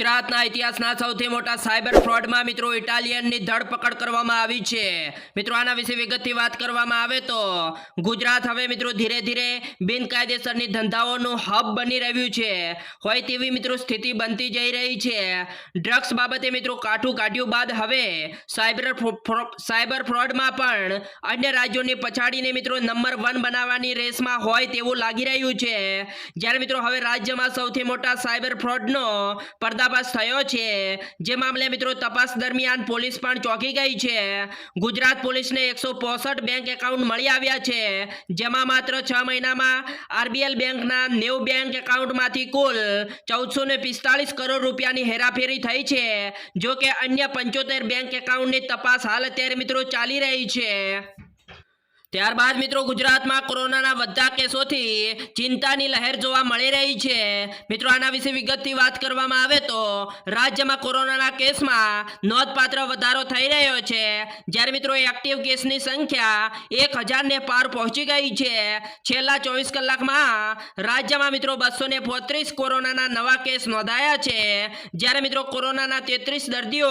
ગુજરાતના ઇતિહાસના સૌથી મોટા સાયબર ફ્રોડમાં મિત્રો ઇટાલિયનની ધરપકડ કરવામાં આવી છે. મિત્રો, આના વિશે વિગતથી વાત કરવામાં આવે તો ગુજરાત હવે મિત્રો ધીરે ધીરે બિનકાયદેસરની ધંધાઓનું હબ બની રહ્યું છે. હોય તેવી મિત્રો સ્થિતિ બનતી જઈ રહી છે. ડ્રગ્સ બાબતે મિત્રો કાઠું કાઢ્યું બાદ હવે સાયબર સાયબર ફ્રોડમાં પણ અન્ય રાજ્યોને પછાડીને મિત્રો નંબર વન બનાવવાની રેસમાં હોય તેવું લાગી રહ્યું છે. જ્યારે મિત્રો હવે રાજ્યમાં સૌથી મોટા સાયબર ફ્રોડનો પર્દાફાશ થયો છે. જે મામલે મિત્રો તપાસ દરમિયાન પોલીસ પણ ચોંકી ગઈ છે. ગુજરાત પોલીસને એકસો બેંક એકાઉન્ટ મળી આવ્યા છે. જેમાં માત્ર છ મહિનામાં આરબીએલ બેંકના નેવ બેંક એકાઉન્ટમાંથી કુલ ચૌદસો પિસ્તાળીસ કરોડ રૂપિયાની હેરાફેરી થઈ છે. જો કે અન્ય પંચોતેર બેંક એકાઉન્ટની તપાસ હાલ અત્યારે મિત્રો ચાલી રહી છે. ત્યારબાદ મિત્રો ગુજરાતમાં કોરોનાના વધતા કેસોથી ચિંતાની લહેર જોવા મળી રહી છે. મિત્રો, આના વિશે વિગતથી વાત કરવામાં આવે તો રાજ્યમાં કોરોનાના કેસમાં નોંધપાત્ર વધારો થઈ રહ્યો છે. જ્યારે મિત્રો એક્ટિવ કેસની સંખ્યા એક હજારને પાર પહોંચી ગઈ છે. છેલ્લા ચોવીસ કલાકમાં રાજ્યમાં મિત્રો બસો ને પોત્રીસ કોરોનાના નવા કેસ નોંધાયા છે. જ્યારે મિત્રો કોરોનાના તેત્રીસ દર્દીઓ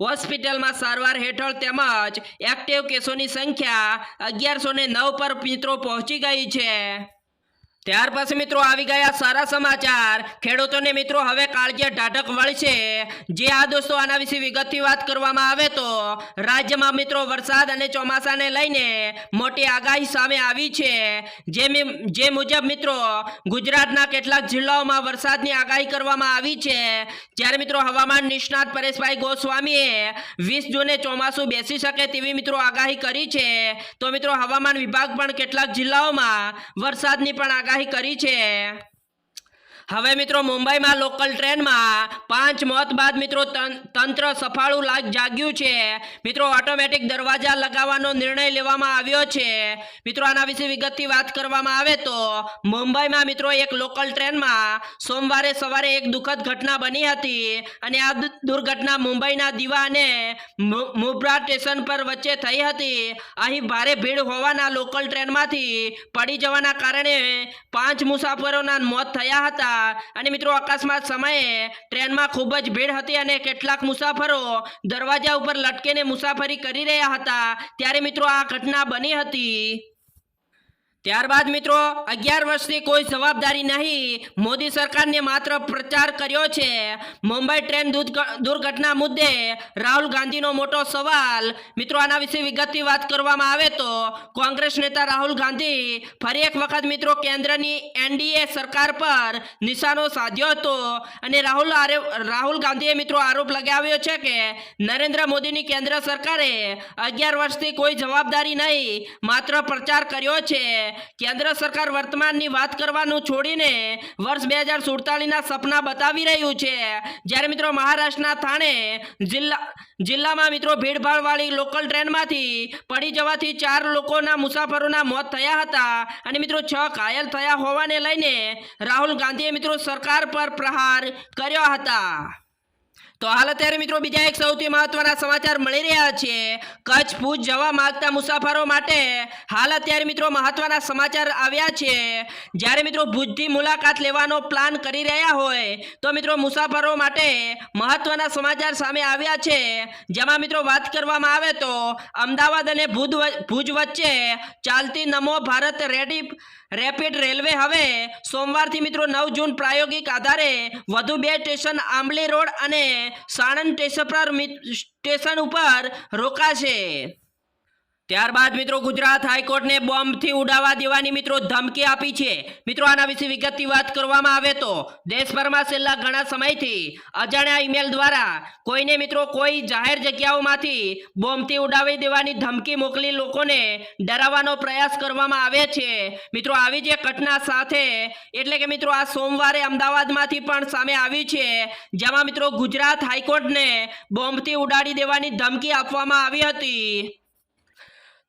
હોસ્પિટલમાં સારવાર હેઠળ તેમજ એક્ટિવ કેસોની સંખ્યા અગિયારસો નવ પર મિત્રો પહોંચી ગઈ છે. ત્યાર પછી મિત્રો આવી ગયા સારા સમાચાર. ખેડૂતોને મિત્રો હવે કાળજે ઢાઢક વળશે. જે આ દોસ્તો આના વિશે વિગતથી વાત કરવામાં આવે તો રાજ્યમાં મિત્રો વરસાદ અને ચોમાસાને લઈને મોટી આગાહી સામે આવી છે. જે જે મુજબ મિત્રો ગુજરાતના કેટલાક જિલ્લાઓમાં વરસાદની આગાહી કરવામાં આવી છે. જ્યારે મિત્રો હવામાન નિષ્ણાત પરેશભાઈ ગોસ્વામીએ વીસ જૂને ચોમાસું બેસી શકે તેવી મિત્રો આગાહી કરી છે. તો મિત્રો હવામાન વિભાગ પણ કેટલાક જિલ્લાઓમાં વરસાદની પણ આગાહી કરી છે. હવે મિત્રો મુંબઈમાં લોકલ ટ્રેનમાં પાંચ મોત બાદ મિત્રો તંત્ર સફાળું લાગ, જાગ્યું છે. મિત્રો ઓટોમેટિક દરવાજા લગાવવાનો નિર્ણય લેવામાં આવ્યો છે. મિત્રો આના વિશે વિગતથી વાત કરવામાં આવે તો મુંબઈમાં મિત્રો એક લોકલ ટ્રેનમાં સોમવારે સવારે એક દુઃખદ ઘટના બની હતી અને આ દુર્ઘટના મુંબઈના દીવા અને મુબ્રા સ્ટેશન પર વચ્ચે થઈ હતી. અહીં ભારે ભીડ હોવાના લોકલ ટ્રેનમાંથી પડી જવાના કારણે પાંચ મુસાફરોના મોત થયા હતા. અને મિત્રો, અકસ્માત સમયે ટ્રેનમાં ખૂબ જ ભીડ હતી અને કેટલાક મુસાફરો દરવાજા ઉપર લટકીને મુસાફરી કરી રહ્યા હતા. ત્યારે મિત્રો, આ ઘટના બની હતી. ત્યારબાદ મિત્રો, અગિયાર વર્ષથી કોઈ જવાબદારી નહીં. મોદી સરકારને માત્ર પ્રચાર કર્યો છે. મુંબઈ ટ્રેન દુર્ઘટના મુદ્દે રાહુલ ગાંધીનો મોટો સવાલ. મિત્રો, આના વિશે વિગતથી વાત કરવામાં આવે તો, કોંગ્રેસ નેતા રાહુલ ગાંધી ફરી એક વખત મિત્રો કેન્દ્રની એનડીએ સરકાર પર નિશાનો સાધ્યો હતો. અને રાહુલ રાહુલ ગાંધીએ મિત્રો આરોપ લગાવ્યો છે કે નરેન્દ્ર મોદીની કેન્દ્ર સરકારે અગિયાર વર્ષથી કોઈ જવાબદારી નહીં, માત્ર પ્રચાર કર્યો છે. કેન્દ્ર સરકાર વર્તમાનની વાત કરવાનું છોડીને વર્ષ બે હજાર સુડતાલીસના સપના બતાવી રહ્યું છે. જ્યારે મિત્રો મહારાષ્ટ્રના થાણે જિલ્લા, જિલ્લામાં મિત્રો ભીડભાડવાળી લોકલ ટ્રેનમાંથી પડી જવાથી ચાર લોકોના મુસાફરોના મોત થયા હતા અને મિત્રો છ ઘાયલ થયા હોવાને લઈને રાહુલ ગાંધીએ મિત્રો સરકાર પર પ્રહાર કર્યા હતા. તો હાલ અત્યારે મિત્રો બીજા એક સૌથી મહત્વના સમાચાર મળી રહ્યા છે. કચ્છ ભુજ જવા માંગતા મુસાફરો માટે હાલ અત્યારે મિત્રો મહત્વના સમાચાર આવ્યા છે. જ્યારે મિત્રો ભુજથી મુલાકાત લેવાનો પ્લાન કરી રહ્યા હોય, તો મિત્રો મુસાફરો માટે મહત્વના સમાચાર સામે આવ્યા છે. જેમાં મિત્રો વાત કરવામાં આવે તો અમદાવાદ અને ભુજ ભુજ વચ્ચે ચાલતી Namo Bharat ready rapid railway હવે સોમવારથી મિત્રો નવ જૂન પ્રાયોગિક આધારે વધુ બે સ્ટેશન આંબલી રોડ અને સાણંદ સ્ટેશન પર સ્ટેશન ઉપર રોકાશે. ત્યારબાદ મિત્રો ગુજરાત હાઈકોર્ટને બોમ્બથી ઉડાવવા દેવાની મિત્રો ધમકી આપી છે. મિત્રો, આના વિશે વિગતથી વાત કરવામાં આવે તો દેશભરમાં છેલ્લા ઘણા સમયથી અજાણ્યા ઈમેલ દ્વારા કોઈને મિત્રો કોઈ જાહેર જગ્યાઓમાંથી બોમ્બથી ઉડાવી દેવાની ધમકી મોકલી લોકોને ડરાવવાનો પ્રયાસ કરવામાં આવે છે. મિત્રો, આવી જે ઘટના સાથે એટલે કે મિત્રો આ સોમવારે અમદાવાદમાંથી પણ સામે આવી છે, જેમાં મિત્રો ગુજરાત હાઈકોર્ટને બોમ્બથી ઉડાડી દેવાની ધમકી આપવામાં આવી હતી.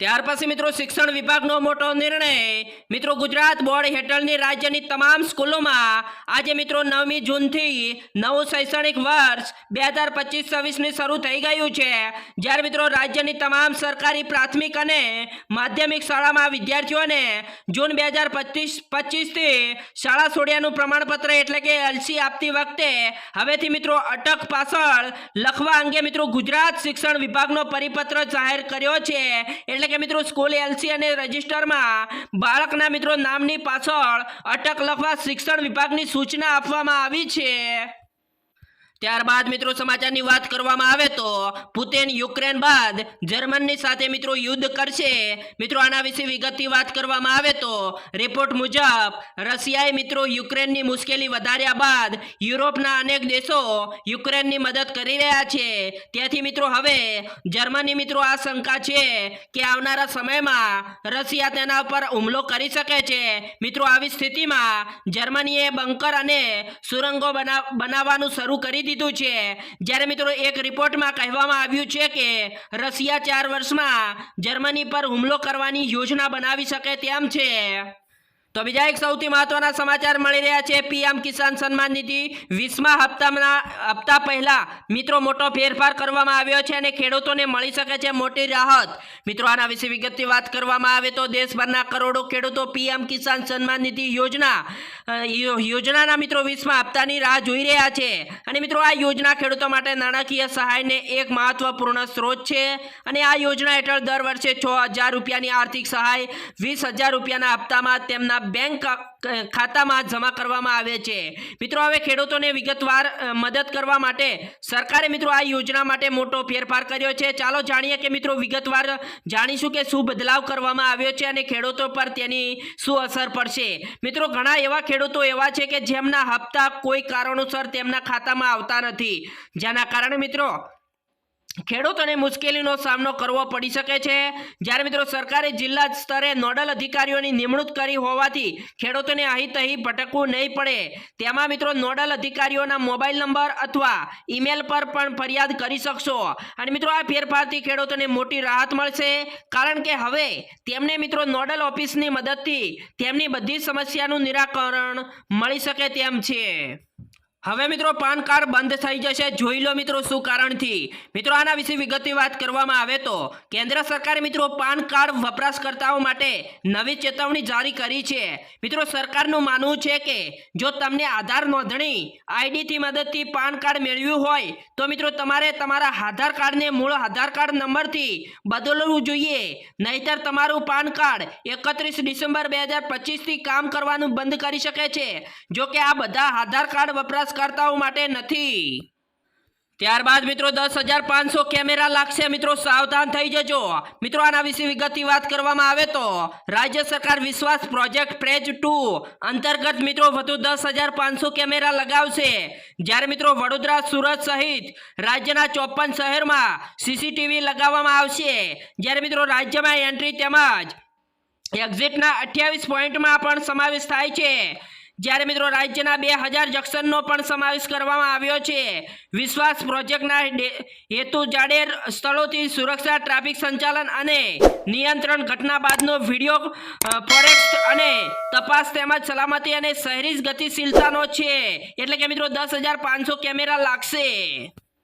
ત્યાર પછી મિત્રો શિક્ષણ વિભાગનો મોટો નિર્ણય. મિત્રો ગુજરાત બોર્ડ હેઠળની રાજ્યની તમામ સ્કૂલોમાં આજે મિત્રો નવમી જૂનથી નવું શૈક્ષણિક વર્ષ બે હજાર પચીસ છવ્વીસની શરૂ થઈ ગયું છે. જ્યારે મિત્રો રાજ્યની તમામ સરકારી પ્રાથમિક અને માધ્યમિક શાળામાં વિદ્યાર્થીઓને જૂન બે હજાર પચીસ પચીસથી શાળા છોડ્યાનું પ્રમાણપત્ર એટલે કે એલસી આપતી વખતે હવેથી મિત્રો અટક પાછળ લખવા અંગે મિત્રો ગુજરાત શિક્ષણ વિભાગનો પરિપત્ર જાહેર કર્યો છે. એટલે કે મિત્રો સ્કૂલ એલસી અને રજિસ્ટરમાં બાળકના મિત્રો નામની પાછળ અટક લખવા શિક્ષણ વિભાગની સૂચના આપવામાં આવી છે. ત્યારબાદ મિત્રો સમાચારની વાત કરવામાં આવે તો પુતિન યુક્રેન બાદ જર્મનની સાથે મિત્રો યુદ્ધ કરશે. મિત્રો આના વિશે વિગતથી વાત કરવામાં આવે તો રિપોર્ટ મુજબ રશિયાએ મિત્રો યુક્રેનની મુશ્કેલી વધાર્યા બાદ યુરોપના અનેક દેશો યુક્રેનની મદદ કરી રહ્યા છે. ત્યાંથી મિત્રો હવે જર્મની મિત્રો આ શંકા છે કે આવનારા સમયમાં રશિયા તેના ઉપર હુમલો કરી શકે છે. મિત્રો આવી સ્થિતિમાં જર્મનીએ બંકર અને સુરંગો બના, બનાવવાનું શરૂ કરી દીધું છે. જ્યારે મિત્રો એક રિપોર્ટમાં કહેવામાં આવ્યું છે કે રશિયા ચાર વર્ષમાં જર્મની પર હુમલો કરવાની યોજના બનાવી શકે તેમ છે. તો બીજા એક સૌથી મહત્વના સમાચાર મળી રહ્યા છે. પીએમ કિસાન સન્માન નિધિ વીસમા હપ્તાના હપ્તા પહેલા મિત્રો મોટો ફેરફાર કરવામાં આવ્યો છે અને ખેડૂતોને મળી શકે છે મોટી રાહત. મિત્રો, આના વિશે વિગતથી વાત કરવામાં આવે તો દેશભરના કરોડો ખેડૂતો પીએમ કિસાન સન્માન નિધિ યોજના યોજનાના મિત્રો વીસમા હપ્તાની રાહ જોઈ રહ્યા છે. અને મિત્રો, આ યોજના ખેડૂતો માટે નાણાકીય સહાયને એક મહત્વપૂર્ણ સ્ત્રોત છે. અને આ યોજના હેઠળ દર વર્ષે છ હજાર રૂપિયાની આર્થિક સહાય, વીસ હજાર રૂપિયાના હપ્તામાં તેમના બેંક ખાતામાં જમા કરવામાં આવે છે. મિત્રો, હવે ખેડૂતોને વિગતવાર મદદ કરવા માટે સરકારે મિત્રો આ યોજના માટે મોટો ફેરફાર કર્યો છે. ચાલો જાણીએ કે મિત્રો વિગતવાર જાણીશું કે શું બદલાવ કરવામાં આવ્યો છે અને ખેડૂતો પર તેની શું અસર પડશે. મિત્રો, ઘણા એવા ખેડૂતો એવા છે કે જેમના હપ્તા કોઈ કારણોસર તેમના ખાતામાં આવતા નથી. જેના કારણે મિત્રો ખેડૂતોને મુશ્કેલીનો સામનો કરવો પડી શકે છે. જ્યારે મિત્રો સરકારે જિલ્લા સ્તરે નોડલ અધિકારીઓની નિમણૂક કરી હોવાથી ખેડૂતોને અહીં તહીં ભટકવું નહીં પડે. તેમાં મિત્રો નોડલ અધિકારીઓના મોબાઈલ નંબર અથવા ઈમેલ પર પણ ફરિયાદ કરી શકશો. અને મિત્રો આ ફેરફારથી ખેડૂતોને મોટી રાહત મળશે. કારણ કે હવે તેમને મિત્રો નોડલ ઓફિસની મદદથી તેમની બધી સમસ્યાનું નિરાકરણ મળી શકે તેમ છે. હવે મિત્રો પાન કાર્ડ બંધ થઈ જશે. જોઈ લો મિત્રો શું કારણથી. મિત્રો આના વિશે વિગતની વાત કરવામાં આવે તો કેન્દ્ર સરકારે મિત્રો પાન કાર્ડ વપરાશકર્તાઓ માટે નવી ચેતવણી જારી કરી છે. મિત્રો સરકારનું માનવું છે કે જો તમને આધાર નોંધણી, આઈડીથી મદદથી પાન કાર્ડ મેળવ્યું હોય, તો મિત્રો તમારે તમારા આધાર કાર્ડને મૂળ આધાર કાર્ડ નંબરથી બદલવું જોઈએ. નહીતર તમારું પાન કાર્ડ એકત્રીસ ડિસેમ્બર બે હજાર પચીસથી કામ કરવાનું બંધ કરી શકે છે. જો કે આ બધા આધાર કાર્ડ વપરાશકર્તાઓ માટે નથી. ત્યારબાદ મિત્રો દસ હજાર પાંચસો કેમેરા લાગશે. મિત્રો સાવધાન થઈ જજો. મિત્રો આના વિશે વિગતની વાત કરવામાં આવે તો રાજ્ય સરકાર વિશ્વાસ પ્રોજેક્ટ પ્રેજ ટુ અંતર્ગત મિત્રો વધુ દસ હજાર પાંચસો કેમેરા લગાવશે. જ્યારે મિત્રો વડોદરા, સુરત સહિત રાજ્યના ચોપન શહેરમાં સીસીટીવી લગાવવામાં આવશે. જ્યારે મિત્રો રાજ્યમાં એન્ટ્રી તેમજ એક્ઝિટના અઠ્યાવીસ પોઈન્ટમાં પણ સમાવેશ થાય છે. જ્યારે મિત્રો રાજ્યના બે હજાર જંકશનનો પણ સમાવેશ કરવામાં આવ્યો છે. વિશ્વાસ પ્રોજેક્ટના હેતુ જાડેર સ્થળોથી સુરક્ષા, ટ્રાફિક સંચાલન અને નિયંત્રણ ઘટના બાદનો વીડિયો ફોરેસ્ટ અને તપાસ તેમજ સલામતી અને શહેરી ગતિશીલતાનો છે. એટલે કે મિત્રો દસ હજાર પાંચસો કેમેરા લાગશે.